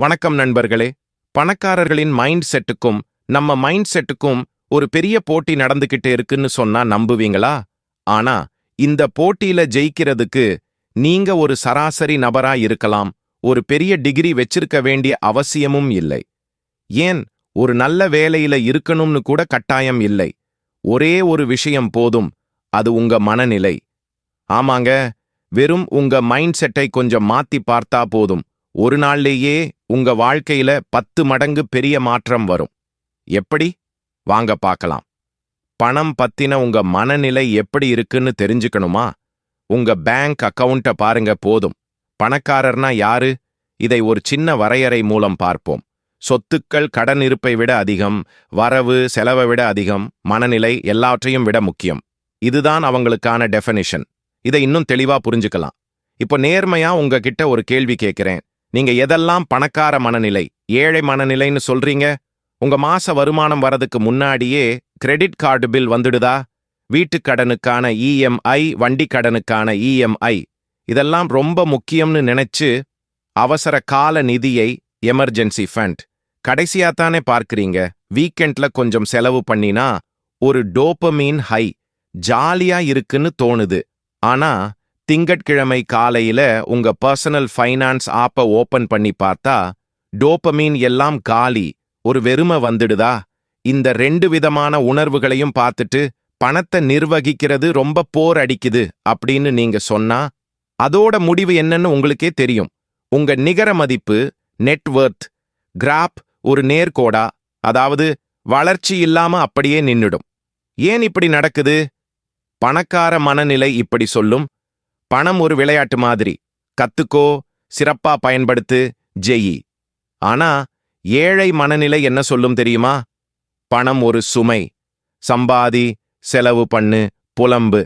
வணக்கம் நண்பர்களே. பணக்காரர்களின் மைண்ட் செட்டுக்கும் நம்ம மைண்ட் செட்டுக்கும் ஒரு பெரிய போட்டி நடந்துகிட்டு இருக்குன்னு சொன்னா நம்புவீங்களா? ஆனா இந்த போட்டியில ஜெயிக்கிறதுக்கு நீங்க ஒரு சராசரி நபரா இருக்கலாம். ஒரு பெரிய டிகிரி வச்சிருக்க வேண்டிய அவசியமும் இல்லை. ஏன்? ஒரு நல்ல வேலையில இருக்கணும்னு கூட கட்டாயம் இல்லை. ஒரே ஒரு விஷயம் போதும் அது உங்க மனநிலை. ஆமாங்க வெறும் உங்க மைண்ட் செட்டை கொஞ்சம் மாத்தி பார்த்தா போதும். ஒரு நாள்லேயே உங்க வாழ்க்கையில பத்து மடங்கு பெரிய மாற்றம் வரும். எப்படி? வாங்க பார்க்கலாம். பணம் பத்தின உங்க மனநிலை எப்படி இருக்குன்னு தெரிஞ்சுக்கணுமா? உங்க பேங்க் அக்கவுண்ட பாருங்க போதும். பணக்காரர்னா யாரு? இதை ஒரு சின்ன வரையறை மூலம் பார்ப்போம். சொத்துக்கள் கடன் இருப்பை விட அதிகம் வரவு செலவை விட அதிகம் மனநிலை எல்லாவற்றையும் விட முக்கியம். இதுதான் அவங்களுக்கான டெஃபனிஷன் இதை இன்னும் தெளிவா புரிஞ்சுக்கலாம். இப்போ நேர்மையா உங்ககிட்ட ஒரு கேள்வி கேட்கிறேன். நீங்க எதெல்லாம் பணக்கார மனநிலை ஏழை மனநிலைன்னு சொல்றீங்க? உங்க மாச வருமானம் வரதுக்கு முன்னாடியே கிரெடிட் கார்டு பில் வந்துடுதா? வீட்டு கடனுக்கான இஎம்ஐ வண்டி கடனுக்கான இஎம்ஐ இதெல்லாம் ரொம்ப முக்கியம்னு நினைச்சு அவசர கால நிதியை எமர்ஜென்சி ஃபண்ட் கடைசியா தானே பார்க்கறீங்க? வீக்கெண்ட்ல கொஞ்சம் செலவு பண்ணினா ஒரு டோப்பமீன் ஹை ஜாலியா இருக்குன்னு தோணுது. ஆனா திங்கட்கிழமை காலையில உங்க பர்சனல் ஃபைனான்ஸ் ஆப்ப ஓபன் பண்ணி பார்த்தா டோபமீன் எல்லாம் காலி ஒரு வெறுமை வந்துடுதா? இந்த ரெண்டு விதமான உணர்வுகளையும் பார்த்துட்டு பணத்தை நிர்வகிக்கிறது ரொம்ப போர் அடிக்குது அப்படின்னு நீங்க சொன்னா அதோட முடிவு என்னன்னு உங்களுக்கே தெரியும். உங்க நிகர மதிப்பு நெட்வொர்த் கிராப் ஒரு நேர்கோடா அதாவது வளர்ச்சி இல்லாம அப்படியே நின்னுடும். ஏன் இப்படி நடக்குது? பணக்கார மனநிலை இப்படி சொல்லும். பணம் ஒரு விளையாட்டு மாதிரி. கத்துக்கோ சிறப்பா பயன்படுத்து ஜெயி. ஆனா ஏழை மனநிலை என்ன சொல்லும் தெரியுமா? பணம் ஒரு சுமை. சம்பாதி செலவு பண்ணு புலம்பு.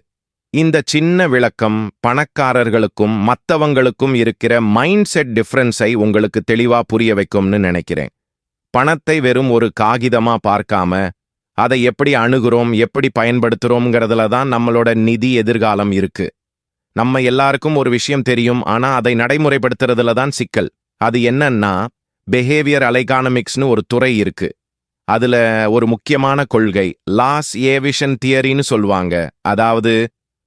இந்த சின்ன விளக்கம் பணக்காரர்களுக்கும் மத்தவங்களுக்கும் இருக்கிற மைண்ட் செட் டிஃப்ரென்ஸை உங்களுக்கு தெளிவா புரிய வைக்கும்னு நினைக்கிறேன். பணத்தை வெறும் ஒரு காகிதமா பார்க்காம அதை எப்படி அணுகுறோம் எப்படி பயன்படுத்துறோம்ங்கிறதுல தான் நம்மளோட நிதி எதிர்காலம் இருக்கு. நம்ம எல்லாருக்கும் ஒரு விஷயம் தெரியும் ஆனா அதை நடைமுறைப்படுத்துறதுல தான் சிக்கல். அது என்னன்னா பிஹேவியர் அலைகானமிக்ஸ்னு ஒரு துறை இருக்கு. அதுல ஒரு முக்கியமான கொள்கை லாஸ் ஏவிஷன் தியரின்னு சொல்லுவாங்க. அதாவது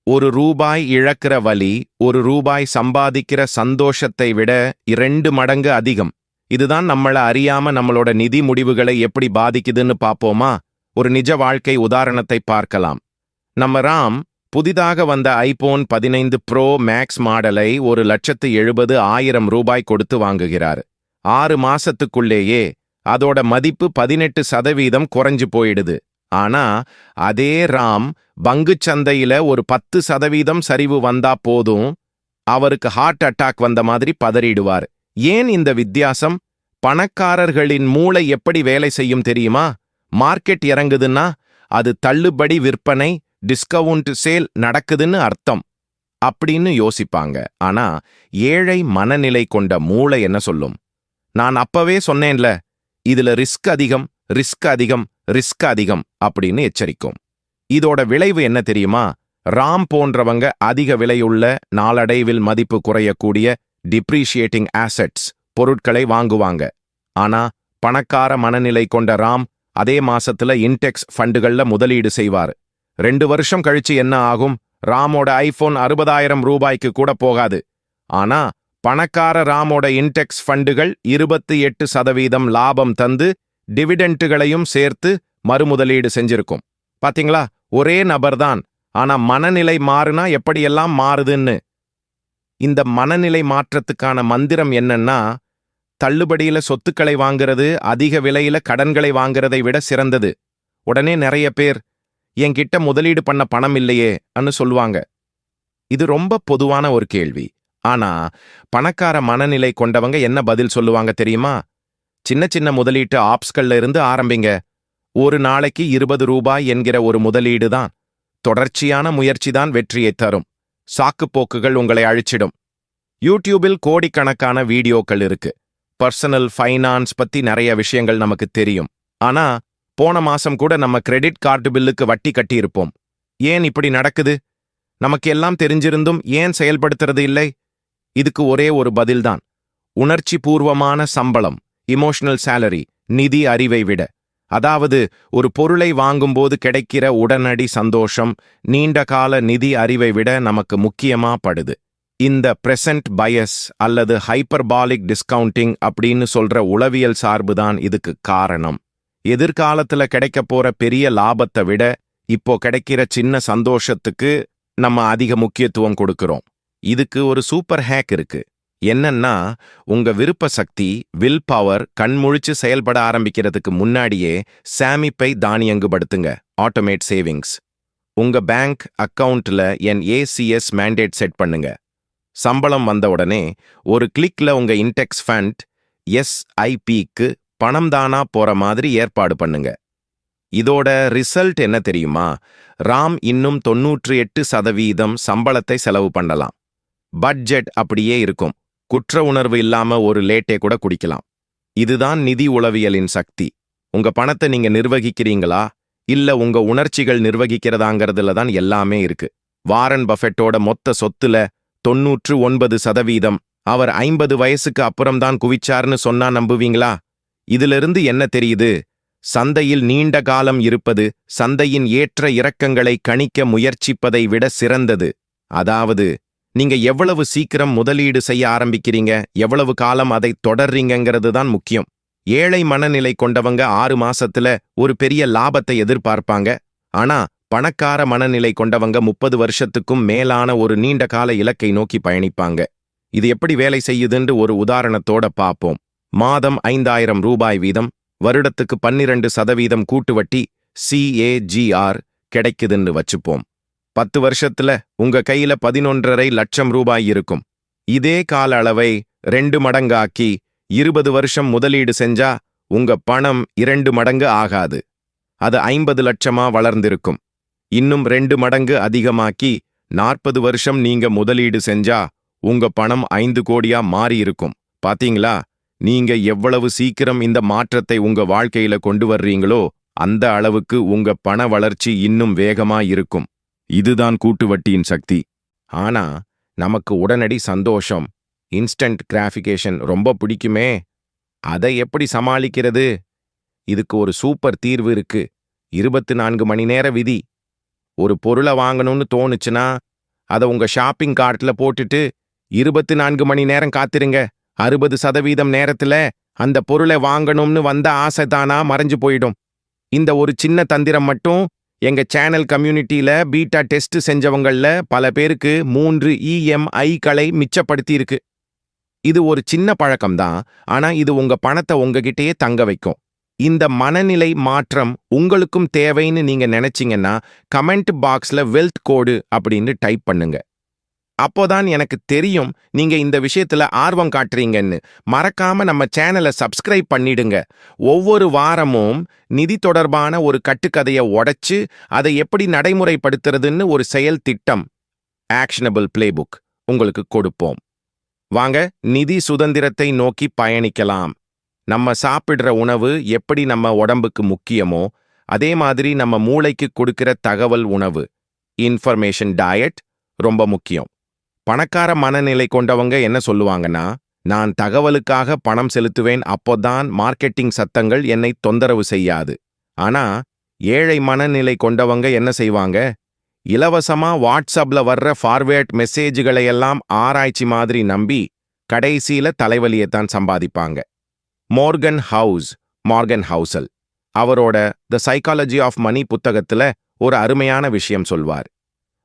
ஒரு ரூபாய் இழக்கிற வலி ஒரு ரூபாய் சம்பாதிக்கிற சந்தோஷத்தை விட இரண்டு மடங்கு அதிகம். இதுதான் நம்மள அறியாம நம்மளோட நிதி முடிவுகளை எப்படி பாதிக்குதுன்னு பாப்போமா? ஒரு நிஜ வாழ்க்கை உதாரணத்தை பார்க்கலாம். நம்ம ராம் புதிதாக வந்த ஐபோன் பதினைந்து ப்ரோ மேக்ஸ் மாடலை ஒரு லட்சத்து எழுபது ஆயிரம் ரூபாய் கொடுத்து வாங்குகிறார். ஆறு மாசத்துக்குள்ளேயே அதோட மதிப்பு பதினெட்டு சதவீதம் குறைஞ்சு போயிடுது. ஆனா அதே ராம் பங்குச் சந்தையில ஒரு பத்து சதவீதம் சரிவு வந்தா போதும் அவருக்கு ஹார்ட் அட்டாக் வந்த மாதிரி பதறிடுவார். ஏன் இந்த வித்தியாசம்? பணக்காரர்களின் மூளை எப்படி வேலை செய்யும் தெரியுமா? மார்க்கெட் இறங்குதுன்னா அது தள்ளுபடி விற்பனை டிஸ்கவுண்ட் சேல் நடக்குதுன்னு அர்த்தம் அப்படின்னு யோசிப்பாங்க. ஆனா ஏழை மனநிலை கொண்ட மூளை என்ன சொல்லும்? நான் அப்பவே சொன்னேன்ல இதுல ரிஸ்க் அதிகம் ரிஸ்க் அதிகம் ரிஸ்க் அதிகம் அப்படின்னு எச்சரிக்கும். இதோட விளைவு என்ன தெரியுமா? ராம் போன்றவங்க அதிக விலையுள்ள நாளடைவில் மதிப்பு குறையக்கூடிய டிப்ரிஷியேட்டிங் ஆசட்ஸ் பொருட்களை வாங்குவாங்க. ஆனா பணக்கார மனநிலை கொண்ட ராம் அதே மாசத்துல இன்டெக்ஸ் ஃபண்டுகள்ல முதலீடு செய்வார். ரெண்டு வருஷம் கழிச்சு என்ன ஆகும்? ராமோட ஐபோன் அறுபதாயிரம் ரூபாய்க்கு கூட போகாது. ஆனா பணக்கார ராமோட இன்டெக்ஸ் ஃபண்டுகள் இருபத்தி எட்டு சதவீதம் லாபம் தந்து டிவிடெண்ட்டுகளையும் சேர்த்து மறுமுதலீடு செஞ்சிருக்கும். பாத்தீங்களா? ஒரே நபர்தான். ஆனா மனநிலை மாறுனா எப்படியெல்லாம் மாறுதுன்னு? இந்த மனநிலை மாற்றத்துக்கான மந்திரம் என்னன்னா தள்ளுபடியில சொத்துக்களை வாங்குறது அதிக விலையில கடன்களை வாங்குறதை விட சிறந்தது. உடனே நிறைய பேர் என்கிட்ட முதலீடு பண்ண பணம் இல்லையே அன்னு சொல்லுவாங்க. இது ரொம்ப பொதுவான ஒரு கேள்வி. ஆனா பணக்கார மனநிலை கொண்டவங்க என்ன பதில் சொல்லுவாங்க தெரியுமா? சின்ன சின்ன முதலீட்டு ஆப்ஸ்கள்ல இருந்து ஆரம்பிங்க. ஒரு நாளைக்கு இருபது ரூபாய் என்கிற ஒரு முதலீடு தான். தொடர்ச்சியான முயற்சி தான் வெற்றியை தரும். சாக்குப்போக்குகள் உங்களை அழிச்சிடும். யூடியூபில் கோடிக்கணக்கான வீடியோக்கள் இருக்கு. பர்சனல் ஃபைனான்ஸ் பத்தி நிறைய விஷயங்கள் நமக்கு தெரியும். ஆனா போன மாசம் கூட நம்ம கிரெடிட் கார்டு பில்லுக்கு வட்டி கட்டியிருப்போம். ஏன் இப்படி நடக்குது? நமக்கு எல்லாம் தெரிஞ்சிருந்தும் ஏன் செயல்படுத்துறது இல்லை? இதுக்கு ஒரே ஒரு பதில்தான். உணர்ச்சி பூர்வமான சம்பளம் இமோஷனல் சேலரி நிதி அறிவை விட. அதாவது ஒரு பொருளை வாங்கும்போது கிடைக்கிற உடனடி சந்தோஷம் நீண்ட கால நிதி அறிவை விட நமக்கு முக்கியமா படுது. இந்த பிரசன்ட் பயஸ் அல்லது ஹைப்பர்பாலிக் டிஸ்கவுண்டிங் அப்படின்னு சொல்ற உளவியல் சார்புதான் இதுக்கு காரணம். எதிர்காலத்துல கிடைக்க போற பெரிய லாபத்தை விட இப்போ கிடைக்கிற சின்ன சந்தோஷத்துக்கு நம்ம அதிக முக்கியத்துவம் கொடுக்கிறோம். இதுக்கு ஒரு சூப்பர் ஹேக் இருக்கு. என்னன்னா உங்க விருப்ப சக்தி வில் பவர் கண்முழிச்சு செயல்பட ஆரம்பிக்கிறதுக்கு முன்னாடியே சாமிப்பை தானியங்குபடுத்துங்க. ஆட்டோமேட் சேவிங்ஸ் உங்க பேங்க் அக்கவுண்ட்ல என் ஏசிஎஸ் மேண்டேட் செட் பண்ணுங்க. சம்பளம் வந்த உடனே ஒரு கிளிக்ல உங்க இன்டெக்ஸ் ஃபண்ட் எஸ்ஐபிக்கு பணம் தானா போற மாதிரி ஏற்பாடு பண்ணுங்க. இதோட ரிசல்ட் என்ன தெரியுமா? ராம் இன்னும் தொன்னூற்றி எட்டு சதவீதம் சம்பளத்தை செலவு பண்ணலாம். பட்ஜெட் அப்படியே இருக்கும். குற்ற உணர்வு இல்லாம ஒரு லேட்டே கூட குடிக்கலாம். இதுதான் நிதி உளவியலின் சக்தி. உங்க பணத்தை நீங்க நிர்வகிக்கிறீங்களா? இல்ல உங்க உணர்ச்சிகள் நிர்வகிக்கிறதாங்கிறதுல தான் எல்லாமே இருக்கு. வாரன் பஃபெட்டோட மொத்த சொத்துல தொன்னூற்று ஒன்பது சதவீதம். அவர் ஐம்பது வயசுக்கு அப்புறம்தான் குவிச்சார்னு சொன்னா நம்புவீங்களா? இதிலிருந்து என்ன தெரியுது? சந்தையில் நீண்ட காலம் இருப்பது சந்தையின் ஏற்ற இறக்கங்களை கணிக்க முயற்சிப்பதை விட சிறந்தது. அதாவது நீங்க எவ்வளவு சீக்கிரம் முதலீடு செய்ய ஆரம்பிக்கிறீங்க? எவ்வளவு காலம் அதை தொடர்றீங்கிறது தான் முக்கியம். ஏழை மனநிலை கொண்டவங்க ஆறு மாசத்துல ஒரு பெரிய லாபத்தை எதிர்பார்ப்பாங்க. ஆனா பணக்கார மனநிலை கொண்டவங்க முப்பது வருஷத்துக்கும் மேலான ஒரு நீண்ட கால இலக்கை நோக்கி பயணிப்பாங்க. இது எப்படி வேலை செய்யுதுன்னு ஒரு உதாரணத்தோட பார்ப்போம் மாதம் ஐந்தாயிரம் ரூபாய் வீதம் வருடத்துக்கு பன்னிரண்டு சதவீதம் கூட்டு வட்டி சிஏஜிஆர் கிடைக்குதுன்னு வச்சுப்போம். பத்து வருஷத்துல உங்க கையில பதினொன்றரை லட்சம் ரூபாய் இருக்கும். இதே கால அளவை ரெண்டு மடங்காக்கி இருபது வருஷம் முதலீடு செஞ்சா உங்க பணம் இரண்டு மடங்கு ஆகாது. அது ஐம்பது லட்சமா வளர்ந்திருக்கும். இன்னும் ரெண்டு மடங்கு அதிகமாக்கி நாற்பது வருஷம் நீங்க முதலீடு செஞ்சா உங்க பணம் ஐந்து கோடியா மாறி இருக்கும் பாத்தீங்களா? நீங்க எவ்வளவு சீக்கிரம் இந்த மாற்றத்தை உங்க வாழ்க்கையில கொண்டு வர்றீங்களோ அந்த அளவுக்கு உங்க பண வளர்ச்சி இன்னும் வேகமா இருக்கும். இதுதான் கூட்டு வட்டியின் சக்தி. ஆனா நமக்கு உடனடி சந்தோஷம் இன்ஸ்டன்ட் கிராஃபிகேஷன் ரொம்ப பிடிக்குமே அதை எப்படி சமாளிக்கிறது? இதுக்கு ஒரு சூப்பர் தீர்வு இருக்கு. இருபத்து நான்கு மணி நேர விதி. ஒரு பொருளை வாங்கணும்னு தோணுச்சுன்னா அதை உங்க ஷாப்பிங் கார்ட்ல போட்டுட்டு இருபத்து நான்கு மணி நேரம் காத்திருங்க. அறுபது சதவீதம் நேரத்துல அந்த பொருளை வாங்கணும்னு வந்த ஆசை தானா மறைஞ்சு போயிடும். இந்த ஒரு சின்ன தந்திரம் மட்டும் எங்க சேனல் கம்யூனிட்டியில பீட்டா டெஸ்ட் செஞ்சவங்கள பல பேருக்கு மூன்று இஎம்ஐக்களை களை மிச்சப்படுத்தியிருக்கு. இது ஒரு சின்ன பழக்கம்தான் ஆனா இது உங்க பணத்தை உங்ககிட்டயே தங்க வைக்கும். இந்த மனநிலை மாற்றம் உங்களுக்கும் தேவைன்னு நீங்க நினைச்சீங்கன்னா கமெண்ட் பாக்ஸ்ல வெல்த் கோடு அப்படின்னு டைப் பண்ணுங்க. அப்போதான் எனக்கு தெரியும் நீங்க இந்த விஷயத்துல ஆர்வம் காட்டுறீங்கன்னு. மறக்காம நம்ம சேனலை சப்ஸ்கிரைப் பண்ணிடுங்க. ஒவ்வொரு வாரமும் நிதி தொடர்பான ஒரு கட்டுக்கதையை உடைச்சு அதை எப்படி நடைமுறைப்படுத்துறதுன்னு ஒரு செயல் திட்டம். ஆக்ஷனபிள் பிளேபுக் உங்களுக்கு கொடுப்போம். வாங்க நிதி சுதந்திரத்தை நோக்கி பயணிக்கலாம். நம்ம சாப்பிடுற உணவு எப்படி நம்ம உடம்புக்கு முக்கியமோ அதே மாதிரி நம்ம மூளைக்கு கொடுக்கிற தகவல் உணவு. இன்ஃபர்மேஷன் டயட் ரொம்ப முக்கியம். பணக்கார மனநிலை கொண்டவங்க என்ன சொல்லுவாங்கன்னா நான் தகவலுக்காக பணம் செலுத்துவேன் அப்போதான் மார்க்கெட்டிங் சத்தங்கள் என்னை தொந்தரவு செய்யாது. ஆனா ஏழை மனநிலை கொண்டவங்க என்ன செய்வாங்க? இலவசமா வாட்ஸ்அப்ல வர்ற ஃபார்வேர்ட் மெசேஜ்களை எல்லாம் ஆராய்ச்சி மாதிரி நம்பி கடைசியில தலைவலியைத்தான் சம்பாதிப்பாங்க. Morgan house Morgan Housel. அவரோட த சைக்காலஜி ஆஃப் மணி புத்தகத்துல ஒரு அருமையான விஷயம் சொல்வார்.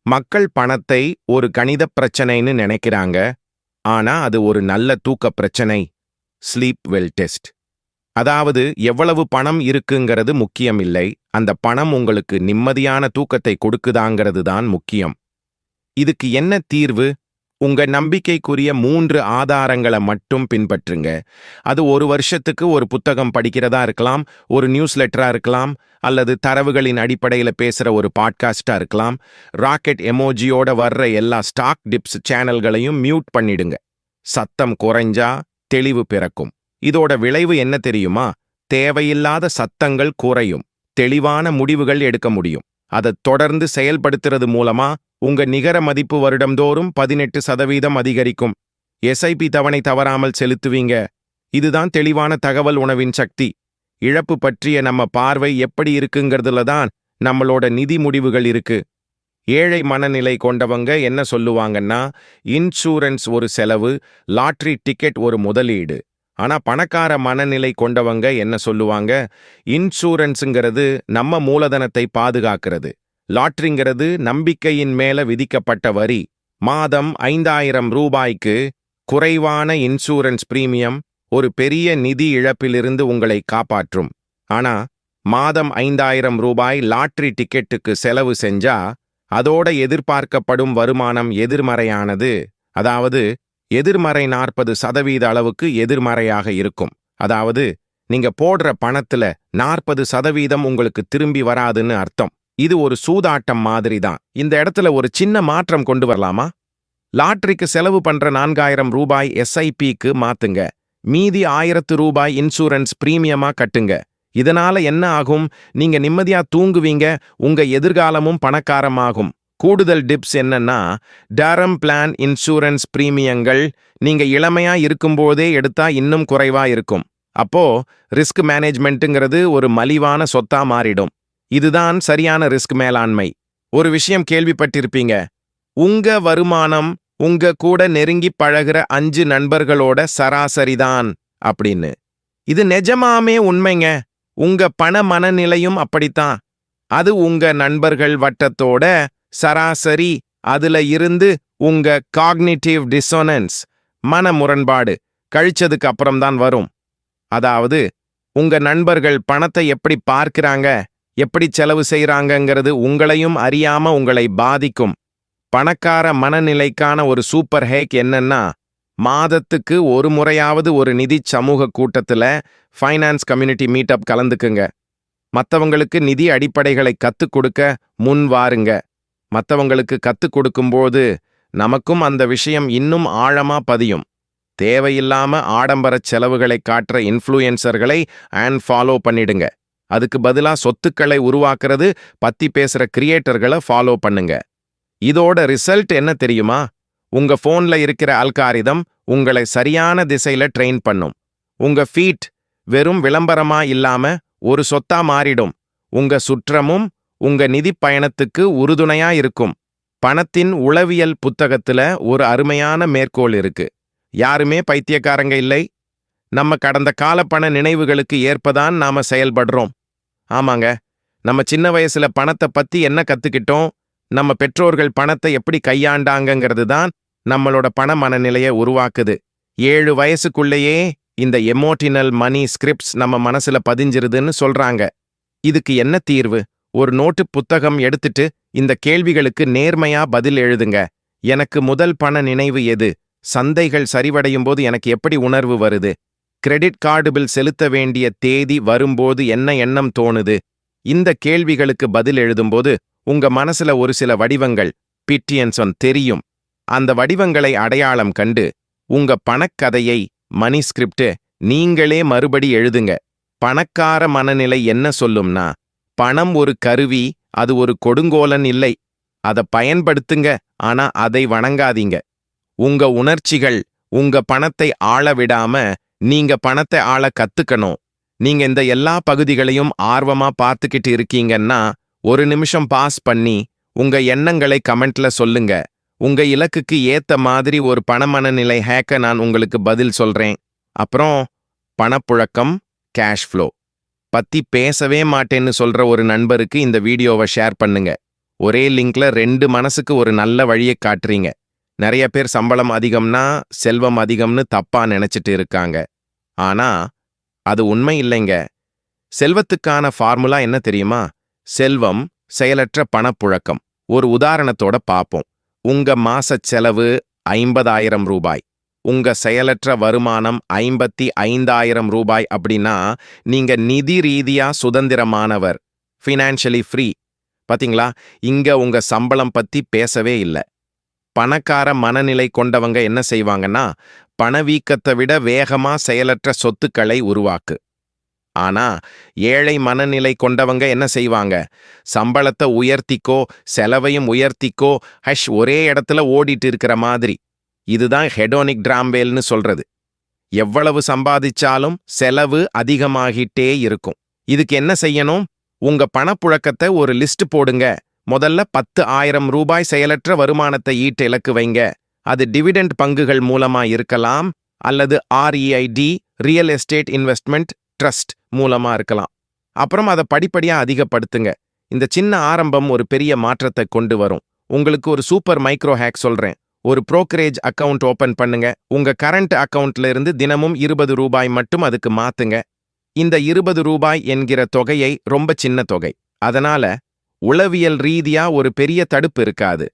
மக்கள் பணத்தை ஒரு கணித பிரச்சனைன்னு நினைக்கிறாங்க. ஆனா அது ஒரு நல்ல தூக்க பிரச்சனை. ஸ்லீப் வெல் டெஸ்ட் அதாவது எவ்வளவு பணம் இருக்குங்கிறது முக்கியம் இல்லை அந்த பணம் உங்களுக்கு நிம்மதியான தூக்கத்தை கொடுக்குதாங்கிறது தான் முக்கியம். இதுக்கு என்ன தீர்வு? உங்க நம்பிக்கைக்குரிய மூன்று ஆதாரங்களை மட்டும் பின்பற்றுங்க. அது ஒரு வருஷத்துக்கு ஒரு புத்தகம் படிக்கிறதா இருக்கலாம் ஒரு நியூஸ் லெட்டரா இருக்கலாம் அல்லது தரவுகளின் அடிப்படையில் பேசுற ஒரு பாட்காஸ்டா இருக்கலாம். ராக்கெட் எமோஜியோட வர்ற எல்லா ஸ்டாக் டிப்ஸ் சேனல்களையும் மியூட் பண்ணிடுங்க. சத்தம் குறைஞ்சா தெளிவு பிறக்கும். இதோட விளைவு என்ன தெரியுமா? தேவையில்லாத சத்தங்கள் குறையும். தெளிவான முடிவுகள் எடுக்க முடியும். அதை தொடர்ந்து செயல்படுத்துறது மூலமா உங்க நிகர மதிப்பு வருடம்தோறும் பதினெட்டு சதவீதம் அதிகரிக்கும். எஸ்ஐபி தவணை தவறாமல் செலுத்துவீங்க. இதுதான் தெளிவான தகவல் உணவின் சக்தி. இழப்பு பற்றிய நம்ம பார்வை எப்படி இருக்குங்கிறதுல தான் நம்மளோட நிதி முடிவுகள் இருக்கு. ஏழை மனநிலை கொண்டவங்க என்ன சொல்லுவாங்கன்னா இன்சூரன்ஸ் ஒரு செலவு லாட்ரி டிக்கெட் ஒரு முதலீடு. ஆனா பணக்கார மனநிலை கொண்டவங்க என்ன சொல்லுவாங்க இன்சூரன்ஸுங்கிறது நம்ம மூலதனத்தை பாதுகாக்கிறது. லாட்ரிங்கிறது நம்பிக்கையின் மேல விதிக்கப்பட்ட வரி. மாதம் ஐந்தாயிரம் ரூபாய்க்கு குறைவான இன்சூரன்ஸ் பிரீமியம் ஒரு பெரிய நிதி இழப்பிலிருந்து உங்களை காப்பாற்றும். ஆனா மாதம் ஐந்தாயிரம் ரூபாய் லாட்ரி டிக்கெட்டுக்கு செலவு செஞ்சா அதோட எதிர்பார்க்கப்படும் வருமானம் எதிர்மறையானது. அதாவது எதிர்மறை நாற்பது சதவீத அளவுக்கு எதிர்மறையாக இருக்கும். அதாவது நீங்க போடுற பணத்துல நாற்பது சதவீதம் உங்களுக்கு திரும்பி வராதுன்னு அர்த்தம். இது ஒரு சூதாட்டம் மாதிரி தான் இந்த இடத்துல ஒரு சின்ன மாற்றம் கொண்டு வரலாமா? லாட்ரிக்கு செலவு பண்ற நான்காயிரம் ரூபாய் எஸ்ஐபிக்கு மாத்துங்க. மீதி ஆயிரத்து ரூபாய் இன்சூரன்ஸ் பிரீமியமா கட்டுங்க. இதனால என்ன ஆகும்? நீங்க நிம்மதியா தூங்குவீங்க உங்க எதிர்காலமும் பணக்காரமாகும். கூடுதல் டிப்ஸ் என்னன்னா டரம் பிளான் இன்சூரன்ஸ் பிரீமியங்கள் நீங்க இளமையா இருக்கும்போதே எடுத்தா இன்னும் குறைவா இருக்கும். அப்போ ரிஸ்க் மேனேஜ்மெண்ட்டுங்கிறது ஒரு மலிவான சொத்தா மாறிடும். இதுதான் சரியான ரிஸ்க் மேலாண்மை. ஒரு விஷயம் கேள்விப்பட்டிருப்பீங்க. உங்க வருமானம் உங்க கூட நெருங்கி பழகுற அஞ்சு நண்பர்களோட சராசரிதான் அப்படின்னு. இது நிஜமாமே உண்மைங்க. உங்க பண மனநிலையும் அப்படித்தான். அது உங்க நண்பர்கள் வட்டத்தோட சராசரி அதுல இருந்து உங்க காக்னிட்டிவ் டிசோனன்ஸ் மன முரண்பாடு கழிச்சதுக்கு அப்புறம்தான் வரும். அதாவது உங்க நண்பர்கள் பணத்தை எப்படி பார்க்கிறாங்க எப்படி செலவு செய்கிறாங்கங்கிறது உங்களையும் அறியாம உங்களை பாதிக்கும். பணக்கார மனநிலைக்கான ஒரு சூப்பர் ஹேக் என்னன்னா மாதத்துக்கு ஒரு முறையாவது ஒரு நிதி சமூக கூட்டத்துல ஃபைனான்ஸ் கம்யூனிட்டி மீட்டப் கலந்துக்குங்க. மத்தவங்களுக்கு நிதி அடிப்படைகளை கத்துக் கொடுக்க முன் வாருங்க. மத்தவங்களுக்கு கத்துக் கொடுக்கும்போது நமக்கும் அந்த விஷயம் இன்னும் ஆழமா பதியும். தேவையில்லாம ஆடம்பரச் செலவுகளை காட்டுற இன்ஃப்ளூயன்சர்களை அண்ட் ஃபாலோ பண்ணிடுங்க. அதுக்கு பதிலா சொத்துக்களை உருவாக்குறது பத்தி பேசுற கிரியேட்டர்களை ஃபாலோ பண்ணுங்க. இதோட ரிசல்ட் என்ன தெரியுமா? உங்க போன்ல இருக்கிற அல்காரிதம் உங்களை சரியான திசையில ட்ரெயின் பண்ணும். உங்க ஃபீட் வெறும் விளம்பரமா இல்லாம ஒரு சொத்தா மாறிடும். உங்க சுற்றமும் உங்க நிதி பயணத்துக்கு உறுதுணையா இருக்கும். பணத்தின் உளவியல் புத்தகத்துல ஒரு அருமையான மேற்கோள் இருக்கு. யாருமே பைத்தியக்காரங்க இல்லை. நம்ம கடந்த கால பண நினைவுகளுக்கு ஏற்பதான் நாம செயல்படுறோம். ஆமாங்க. நம்ம சின்ன வயசுல பணத்தை பத்தி என்ன கத்துக்கிட்டோம்? நம்ம பெற்றோர்கள் பணத்தை எப்படி கையாண்டாங்கங்கிறது தான் நம்மளோட பண மனநிலையை உருவாக்குது. ஏழு வயசுக்குள்ளேயே இந்த எமோட்டினல் மணி ஸ்கிரிப்ட்ஸ் நம்ம மனசுல பதிஞ்சிருதுன்னு சொல்றாங்க. இதுக்கு என்ன தீர்வு? ஒரு நோட்டு புத்தகம் எடுத்துட்டு இந்த கேள்விகளுக்கு நேர்மையா பதில் எழுதுங்க. எனக்கு முதல் பண நினைவு எது? சந்தைகள் சரிவடையும் போது எனக்கு எப்படி உணர்வு வருது? கிரெடிட் கார்டு பில் செலுத்த வேண்டிய தேதி வரும்போது என்ன எண்ணம் தோணுது? இந்த கேள்விகளுக்கு பதில் எழுதும்போது உங்க மனசுல ஒரு சில வடிவங்கள் பிட்டியன்சன் தெரியும். அந்த வடிவங்களை அடையாளம் கண்டு உங்க பணக்கதையை மணிஸ்கிரிப்ட் நீங்களே மறுபடி எழுதுங்க. பணக்கார மனநிலை என்ன சொல்லும்னா பணம் ஒரு கருவி அது ஒரு கொடுங்கோலன் இல்லை. அதை பயன்படுத்துங்க ஆனா அதை வணங்காதீங்க. உங்க உணர்ச்சிகள் உங்க பணத்தை ஆள விடாம நீங்க பணத்தை ஆள கத்துக்கணும். நீங்க இந்த எல்லா பகுதிகளையும் ஆர்வமா பார்த்துக்கிட்டு இருக்கீங்கன்னா ஒரு நிமிஷம் பாஸ் பண்ணி உங்க எண்ணங்களை கமெண்ட்ல சொல்லுங்க. உங்க இலக்குக்கு ஏத்த மாதிரி ஒரு பணமனநிலை ஹேக்க நான் உங்களுக்கு பதில் சொல்றேன். அப்புறம் பணப்புழக்கம் கேஷ் ஃப்ளோ பத்தி பேசவே மாட்டேன்னு சொல்ற ஒரு நண்பருக்கு இந்த வீடியோவை ஷேர் பண்ணுங்க. ஒரே லிங்க்ல ரெண்டு மனசுக்கு ஒரு நல்ல வழியை காட்டுறீங்க. நிறைய பேர் சம்பளம் அதிகம்னா செல்வம் அதிகம்னு தப்பா நினைச்சிட்டு இருக்காங்க. ஆனா அது உண்மை இல்லைங்க. செல்வத்துக்கான ஃபார்முலா என்ன தெரியுமா? செல்வம் செயலற்ற பணப்புழக்கம். ஒரு உதாரணத்தோட பார்ப்போம் உங்க மாசச் செலவு ஐம்பதாயிரம் ரூபாய். உங்க செயலற்ற வருமானம் ஐம்பத்தி ஐந்தாயிரம் ரூபாய் அப்படின்னா நீங்க நிதி ரீதியா சுதந்திரமானவர் ஃபினான்ஷியலி ஃப்ரீ பாத்தீங்களா? இங்க உங்க சம்பளம் பத்தி பேசவே இல்லை. பணக்கார மனநிலை கொண்டவங்க என்ன செய்வாங்கன்னா பணவீக்கத்தை விட வேகமா செயலற்ற சொத்துக்களை உருவாக்கு. ஆனா ஏழை மனநிலை கொண்டவங்க என்ன செய்வாங்க? சம்பளத்தை உயர்த்திக்கோ செலவையும் உயர்த்திக்கோ ஹஷ் ஒரே இடத்துல ஓடிட்டு இருக்கிற மாதிரி. இதுதான் ஹெடோனிக் டிராம்பேல்னு சொல்றது. எவ்வளவு சம்பாதிச்சாலும் செலவு அதிகமாகிட்டே இருக்கும். இதுக்கு என்ன செய்யணும்? உங்க பணப்புழக்கத்தை ஒரு லிஸ்ட் போடுங்க. முதல்ல பத்து ஆயிரம் ரூபாய் செயலற்ற வருமானத்தை ஈட்ட இலக்கு வைங்க. அது டிவிடெண்ட் பங்குகள் மூலமா இருக்கலாம் அல்லது REIT real estate investment trust மூலமா இருக்கலாம். அப்புறம் அதை படிப்படியா அதிகப்படுத்துங்க. இந்த சின்ன ஆரம்பம் ஒரு பெரிய மாற்றத்தை கொண்டு வரும். உங்களுக்கு ஒரு சூப்பர் மைக்ரோ ஹேக் சொல்றேன். ஒரு ப்ரோக்கரேஜ் அக்கவுண்ட் ஓபன் பண்ணுங்க. உங்க கரண்ட் அக்கவுண்ட்ல இருந்து தினமும் இருபது ரூபாய் மட்டும் அதுக்கு மாத்துங்க. இந்த இருபது ரூபாய் என்கிற தொகையை ரொம்ப சின்ன தொகை. அதனால உளவியல் ரீதியா ஒரு பெரிய தடுப்பு இருக்காது.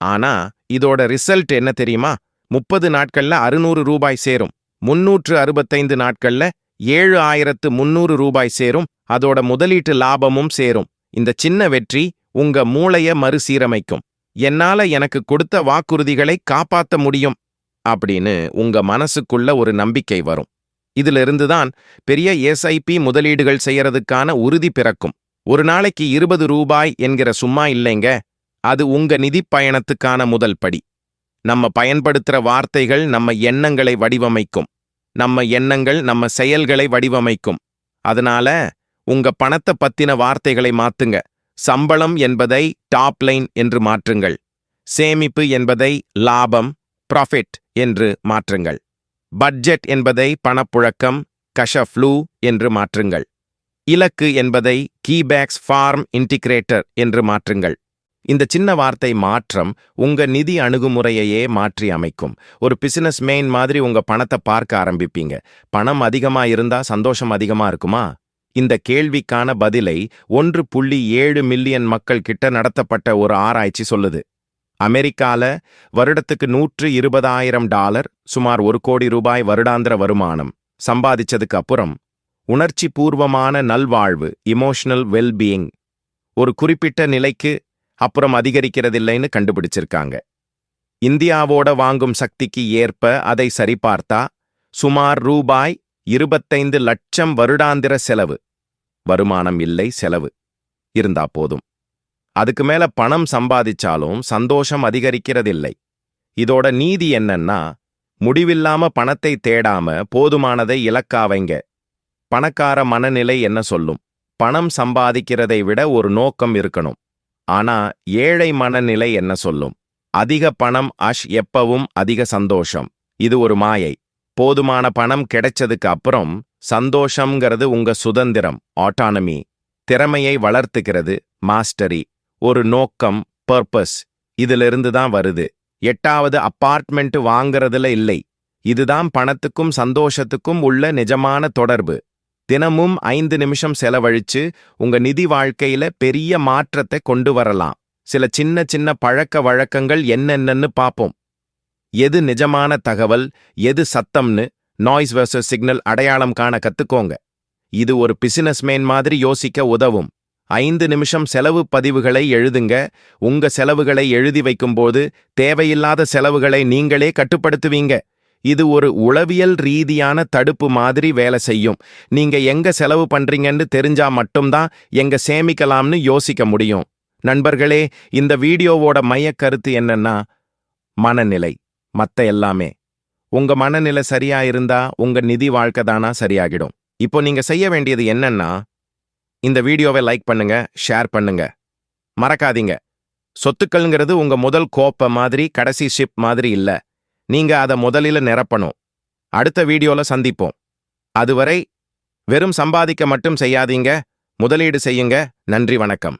ஆனா இதோட ரிசல்ட் என்ன தெரியுமா? முப்பது நாட்கள்ல அறுநூறு ரூபாய் சேரும். முன்னூற்று அறுபத்தைந்து நாட்கள்ல ஏழு ஆயிரத்து முன்னூறு ரூபாய் சேரும். அதோட முதலீட்டு லாபமும் சேரும். இந்த சின்ன வெற்றி உங்க மூளைய மறுசீரமைக்கும். என்னால எனக்கு கொடுத்த வாக்குறுதிகளை காப்பாத்த முடியும். அப்படின்னு உங்க மனசுக்குள்ள ஒரு நம்பிக்கை வரும். இதிலிருந்து தான் பெரிய எஸ்ஐபி முதலீடுகள் செய்யறதுக்கான உறுதி பிறக்கும். ஒரு நாளைக்கு இருபது ரூபாய் என்கிற சும்மா இல்லைங்க அது உங்க நிதி பயணத்துக்கான முதல் படி. நம்ம பயன்படுத்துற வார்த்தைகள் நம்ம எண்ணங்களை வடிவமைக்கும். நம்ம எண்ணங்கள் நம்ம செயல்களை வடிவமைக்கும். அதனால உங்க பணத்தை பத்தின வார்த்தைகளை மாத்துங்க. சம்பளம் என்பதை டாப் லைன் என்று மாற்றுங்கள். சேமிப்பு என்பதை லாபம் ப்ராஃபிட் என்று மாற்றுங்கள். பட்ஜெட் என்பதை பணப்புழக்கம் கஷஃப்ளூ என்று மாற்றுங்கள். இலக்கு என்பதை கீபேக்ஸ் ஃபார்ம் இன்டிகிரேட்டர் என்று மாற்றுங்கள். இந்த சின்ன வார்த்தை மாற்றம் உங்க நிதி அணுகுமுறையையே மாற்றி அமைக்கும். ஒரு பிசினஸ் மெயின் மாதிரி உங்க பணத்தை பார்க்க ஆரம்பிப்பீங்க. பணம் அதிகமா இருந்தா சந்தோஷம் அதிகமா இருக்குமா? இந்த கேள்விக்கான பதிலை ஒன்று புள்ளி ஏழு மில்லியன் மக்கள் கிட்ட நடத்தப்பட்ட ஒரு ஆராய்ச்சி சொல்லுது. அமெரிக்கால வருடத்துக்கு நூற்று இருபதாயிரம் டாலர் சுமார் ஒரு கோடி ரூபாய் வருடாந்திர வருமானம் சம்பாதிச்சதுக்கு அப்புறம் உணர்ச்சி பூர்வமான நல்வாழ்வு இமோஷனல் வெல்பீயிங் ஒரு குறிப்பிட்ட நிலைக்கு அப்புறம் அதிகரிக்கிறதில்லைன்னு கண்டுபிடிச்சிருக்காங்க. இந்தியாவோட வாங்கும் சக்திக்கு ஏற்ப அதை சரிபார்த்தா சுமார் ரூபாய் இருபத்தைந்து லட்சம் வருடாந்திர செலவு. வருமானம் இல்லை செலவு இருந்தா போதும். அதுக்கு மேல பணம் சம்பாதிச்சாலும் சந்தோஷம் அதிகரிக்கிறதில்லை. இதோட நீதி என்னன்னா முடிவில்லாம பணத்தை தேடாம போதுமானதை இலக்காவைங்க. பணக்கார மனநிலை என்ன சொல்லும்? பணம் சம்பாதிக்கிறதை விட ஒரு நோக்கம் இருக்கணும். ஆனா ஏழை மனநிலை என்ன சொல்லும்? அதிக பணம் அஷ் எப்பவும் அதிக சந்தோஷம். இது ஒரு மாயை. போதுமான பணம் கிடைச்சதுக்கு அப்புறம் சந்தோஷம்ங்கிறது உங்க சுதந்திரம் ஆட்டானமி திறமையை வளர்த்துக்கிறது மாஸ்டரி ஒரு நோக்கம் பர்பஸ் இதிலிருந்து தான் வருது. எட்டாவது அப்பார்ட்மெண்ட் வாங்கறதுல இல்லை. இதுதான் பணத்துக்கும் சந்தோஷத்துக்கும் உள்ள நிஜமான தொடர்பு. தினமும் ஐந்து நிமிஷம் செலவழிச்சு உங்க நிதி வாழ்க்கையில பெரிய மாற்றத்தை கொண்டு வரலாம். சில சின்ன சின்ன பழக்க வழக்கங்கள் என்னென்னு பாப்போம். எது நிஜமான தகவல் எது சத்தம்னு நாய்ஸ் வெர்சஸ் சிக்னல் அடையாளம் காண கத்துக்கோங்க. இது ஒரு பிசினஸ்மேன் மாதிரி யோசிக்க உதவும். ஐந்து நிமிஷம் செலவு பதிவுகளை எழுதுங்க. உங்க செலவுகளை எழுதி வைக்கும்போது தேவையில்லாத செலவுகளை நீங்களே கட்டுப்படுத்துவீங்க. இது ஒரு உளவியல் ரீதியான தடுப்பு மாதிரி வேலை செய்யும். நீங்க எங்க செலவு பண்றீங்கன்னு தெரிஞ்சா மட்டும்தான் எங்க சேமிக்கலாம்னு யோசிக்க முடியும். நண்பர்களே இந்த வீடியோவோட மையக் கருத்து என்னன்னா மனநிலை. மத்த எல்லாமே. உங்க மனநிலை சரியா இருந்தா உங்க நிதி வாழ்க்கை தானா சரியாகிடும். இப்போ நீங்க செய்ய வேண்டியது என்னன்னா இந்த வீடியோவை லைக் பண்ணுங்க ஷேர் பண்ணுங்க. மறக்காதீங்க. சொத்துக்கள்ங்கிறது உங்க முதல் கோப்ப மாதிரி கடைசி ஷிப் மாதிரி இல்ல. நீங்க அதை முதலில நிரப்பணும். அடுத்த வீடியோல சந்திப்போம். அதுவரை வெறும் சம்பாதிக்க மட்டும் செய்யாதீங்க. முதலீடு செய்யுங்க. நன்றி வணக்கம்.